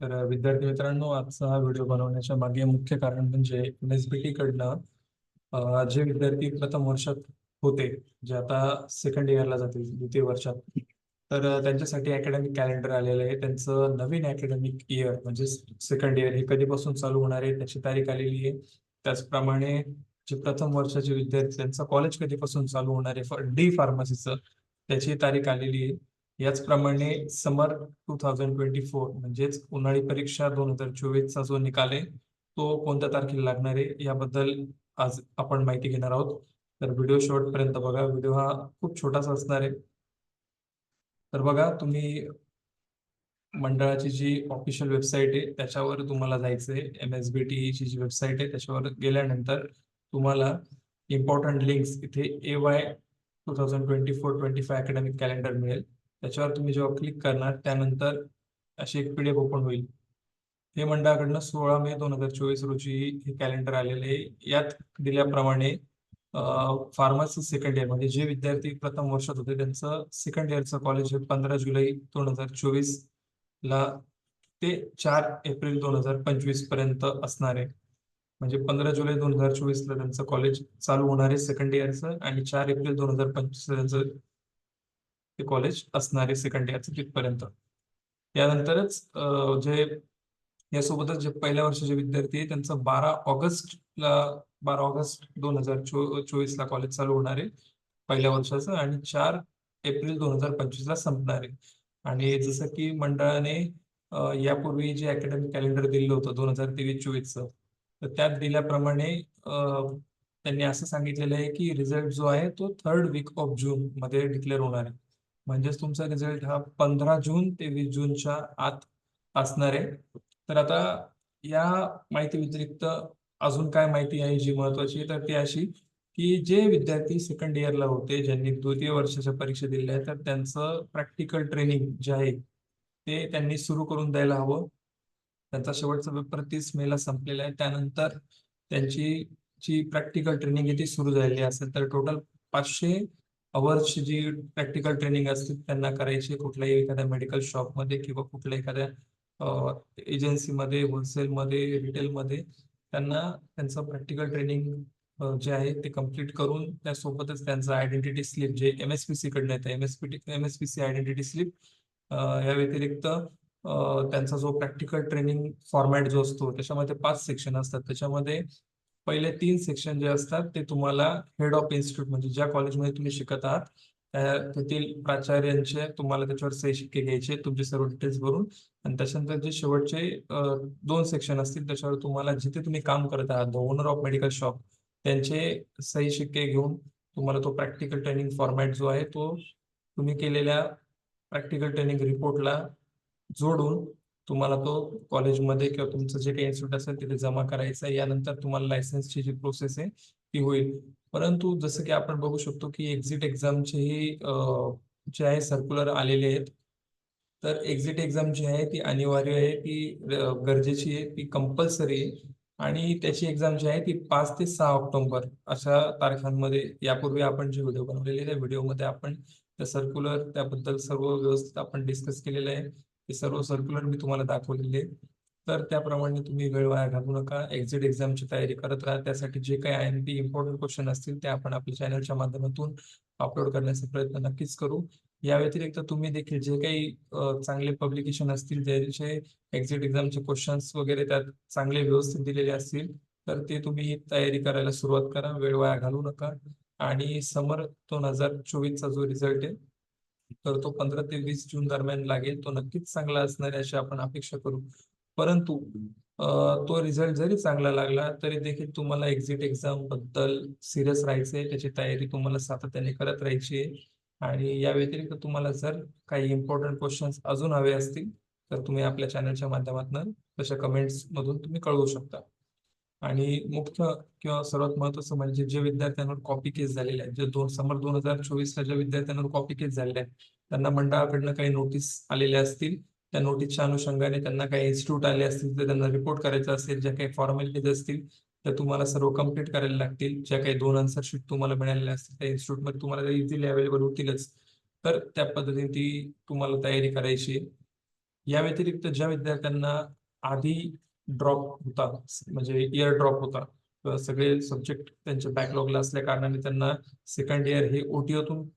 तर विद्यार्थी मित्रांनो आजचा हा व्हिडिओ बनवण्याच्या मागे मुख्य कारण म्हणजे एन एस बी टी कडनं जे विद्यार्थी प्रथम वर्षात होते जे आता सेकंड इयरला जातील द्वितीय वर्षात. तर त्यांच्यासाठी अकॅडमिक कॅलेंडर आलेलं आहे. त्यांचं नवीन अकॅडमिक इयर म्हणजे सेकंड इयर हे कधीपासून चालू होणार आहे त्याची तारीख आलेली आहे. त्याचप्रमाणे जे प्रथम वर्षाचे विद्यार्थी त्यांचं कॉलेज कधीपासून चालू होणार आहे डी फार्मसीचं त्याची तारीख आलेली आहे. याचप्रमाणे summer two thousand twenty four म्हणजेच उन्हाळी परीक्षा दोन हजार चोवीसचा जो निकाल आहे तो कोणत्या तारखेला लागणार आहे याबद्दल आज आपण माहिती घेणार आहोत. तर व्हिडिओ शेवटपर्यंत बघा व्हिडिओ हा खूप छोटासा असणार आहे. तर बघा तुम्ही मंडळाची जी ऑफिशियल वेबसाईट आहे त्याच्यावर तुम्हाला जायचं आहे. एम एस बी टी ची जी वेबसाईट आहे त्याच्यावर गेल्यानंतर तुम्हाला इम्पॉर्टंट लिंक्स इथे A Y two thousand twenty four twenty five academic calendar मिळेल. त्याच्यावर तुम्ही जेव्हा क्लिक करणार त्यानंतर अशी एक पीडीएफ ओपन होईल. हे मंडळाकडनं सोळा मे दोन हजार चोवीस रोजी हे कॅलेंडर आलेले आहे. यात दिल्याप्रमाणे फार्मसी सेकंड इयर म्हणजे जे विद्यार्थी प्रथम वर्षात होते त्यांचं सेकंड इयरचं कॉलेज हे पंधरा जुलै दोन हजार चोवीस ला ते चार एप्रिल दोन हजार पंचवीसपर्यंत असणार आहे. म्हणजे पंधरा जुलै दोन हजार चोवीस ला त्यांचं कॉलेज चालू होणार आहे सेकंड इयरचं आणि चार एप्रिल दोन हजार पंचवीस त्यांचं ते कॉलेज असणारे सेकंड इयरचं तिथपर्यंत. यानंतरच जे यासोबतच जे पहिल्या वर्षाचे विद्यार्थी आहे त्यांचं बारा ऑगस्टला बारा ऑगस्ट दोन हजार चो चोवीस ला कॉलेज चालू होणार आहे पहिल्या वर्षाचं आणि चार एप्रिल दोन हजार पंचवीस ला संपणार आहे. आणि जसं की मंडळाने यापूर्वी जे अकॅडमिक कॅलेंडर दिलं होतं दोन हजार तेवीस चोवीसचं तर त्यात दिल्याप्रमाणे त्यांनी असं सांगितलेलं आहे की रिझल्ट जो आहे तो थर्ड वीक ऑफ जून मध्ये डिक्लेअर होणार आहे. म्हणजेच तुमचा रिझल्ट हा पंधरा जून ते वीस जूनच्या आत असणार आहे. तर आता या माहिती व्यतिरिक्त अजून काय माहिती आहे जी महत्वाची तर ती अशी की जे विद्यार्थी सेकंड इयरला होते ज्यांनी द्वितीय वर्षाच्या परीक्षा दिल्या आहेत तर त्यांचं प्रॅक्टिकल ट्रेनिंग जे आहे ते त्यांनी सुरू करून द्यायला हवं. त्यांचा शेवटचा पेपर तीस मेला संपलेला आहे. त्यानंतर त्यांची जी प्रॅक्टिकल ट्रेनिंग आहे ती सुरू झालेली असेल तर टोटल पाचशे अवर्सची जी प्रॅक्टिकल ट्रेनिंग असते त्यांना करायची कुठल्याही एखाद्या मेडिकल शॉपमध्ये किंवा कुठल्या एखाद्या एजन्सीमध्ये होलसेलमध्ये रिटेलमध्ये त्यांना त्यांचं प्रॅक्टिकल ट्रेनिंग जे आहे ते कंप्लीट करून त्यासोबतच त्यांचं आयडेंटिटी स्लिप जे एम एस पी सीकडनं येतं M S P T M S P C identity slip या व्यतिरिक्त त्यांचा जो प्रॅक्टिकल ट्रेनिंग फॉर्मॅट जो असतो त्याच्यामध्ये पाच सेक्शन असतात. त्याच्यामध्ये पहिले तीन सेक्शन जे असतात ते तुम्हाला हेड ऑफ इन्स्टिट्यूट म्हणजे ज्या कॉलेजमध्ये तुम्ही शिकत आहात तेथील प्राचार्यांचे तुम्हाला त्याच्यावर सही शिक्के घ्यायचे तुमचे सर्व डिटेल्स भरून. आणि त्याच्यानंतर जे शेवटचे दोन सेक्शन असतील त्याच्यावर तुम्हाला जिथे तुम्ही काम करत आहात the owner of medical shop त्यांचे सही शिक्के घेऊन तुम्हाला तो प्रॅक्टिकल ट्रेनिंग फॉर्मॅट जो आहे तो तुम्ही केलेल्या प्रॅक्टिकल ट्रेनिंग रिपोर्टला जोडून तुम्हाला तो कॉलेजमध्ये किंवा तुमचं जे काही इन्स्टिट्यूट असेल तिथे जमा करायचं आहे. यानंतर तुम्हाला लायसन्सची जी प्रोसेस आहे ती होईल. परंतु जसं की आपण बघू शकतो की एक्झिट एक्झामचेही जे आहे सर्क्युलर आलेले आहेत. तर एक्झिट एक्झाम जी आहे ती अनिवार्य आहे ती गरजेची आहे ती कंपल्सरी आहे. आणि त्याची एक्झाम जी आहे ती पाच ते सहा ऑक्टोबर अशा तारखांमध्ये यापूर्वी आपण जे व्हिडिओ बनवलेले त्या व्हिडिओमध्ये आपण त्या सर्क्युलर त्याबद्दल सर्व व्यवस्थित आपण डिस्कस केलेलं आहे. ते सर्व सर्क्युलर मी तुम्हाला दाखवलेले तर त्याप्रमाणे तुम्ही वेळ वाया घालू नका. एक्झिट एक्झामची तयारी करत राहा. त्यासाठी जे काही I M P important question असतील ते आपण आपल्या चॅनलच्या माध्यमातून अपलोड करण्याचा प्रयत्न नक्कीच करू. या व्यतिरिक्त तुम्ही देखील जे काही चांगले पब्लिकेशन असतील ज्याचे एक्झिट एक्झामचे क्वेश्चन्स वगैरे त्यात चांगले व्यवस्थित दिलेले असतील तर ते तुम्ही तयारी करायला सुरुवात करा. वेळ वाया घालू नका. आणि समर दोन हजार चोवीसचा जो रिझल्ट आहे तर तो पंधरा ते वीस जून दरम्यान लागेल. तो नक्कीच चांगला असणार आहे अशी आपण अपेक्षा करू. परंतु तो रिझल्ट जरी चांगला लागला तरी देखील तुम्हाला एक्झिट एक्झामबद्दल सिरियस राहायचे त्याची तयारी तुम्हाला सातत्याने करत राहायची आहे. आणि या व्यतिरिक्त तुम्हाला जर काही इम्पॉर्टंट क्वेश्चन्स अजून हवे असतील तर तुम्ही आपल्या चॅनलच्या माध्यमातून तशा कमेंट्स मधून तुम्ही कळवू शकता. आणि मुख्य किंवा सर्वात महत्वाचं म्हणजे जे विद्यार्थ्यांवर कॉपी केस झालेले आहेत जे दोन समर दोन हजार चोवीसला ज्या विद्यार्थ्यांवर कॉपी केस झालेले आहेत त्यांना मंडळाकडनं काही नोटीस आलेल्या असतील त्या नोटीसच्या अनुषंगाने त्यांना काही इन्स्टिट्यूट आले असतील तर त्यांना रिपोर्ट करायचा असेल ज्या काही फॉर्मॅलिटीज असतील त्या तुम्हाला सर्व कंप्लीट करायला लागतील ज्या काही दोन आन्सर शीट तुम्हाला मिळालेल्या असतील त्या इन्स्टिट्यूटमध्ये तुम्हाला इझिली अवेलेबल होतीलच. तर त्या पद्धतीने ती तुम्हाला तयारी करायची आहे. या व्यतिरिक्त ज्या विद्यार्थ्यांना आधी ड्रॉप होता. म्हणजे इयर ड्रॉप होता. सगळे सब्जेक्ट त्यांच्या बॅकलॉगला असल्या कारणाने त्यांना सेकंड इयर हे ओटीओतून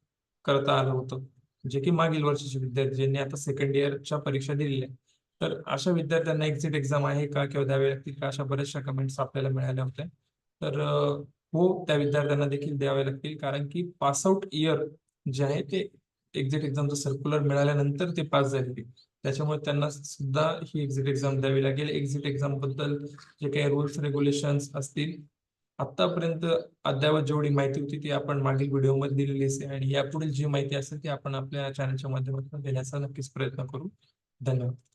करता आलं होतं. जे की मागील वर्षाचे विद्यार्थी ज्यांनी आता सेकंड इयरच्या परीक्षा दिलेल्या आहेत. तर अशा विद्यार्थ्यांना एक्झिट एक्झाम आहे का किंवा द्यावे लागतील का अशा बऱ्याचशा कमेंट्स आपल्याला मिळाल्या होत्या. तर हो त्या विद्यार्थ्यांना देखील द्यावे लागतील. कारण की पासआउट इयर जे आहे ते एक्झिट एक्झामचं सर्क्युलर मिळाल्यानंतर ते पास झालेली. त्याच्यामुळे त्यांना सुद्धा ही एक्झिट एक्झाम द्यावी लागेल. एक्झिट एक्झामबद्दल जे काही रुल्स रेग्युलेशन्स असतील आतापर्यंत अद्ययावत जेवढी माहिती होती ती आपण मागील व्हिडिओमध्ये दिलेली असते आणि यापुढील जी माहिती असेल ती आपण आपल्या चॅनलच्या माध्यमातून देण्याचा नक्कीच प्रयत्न करू. धन्यवाद.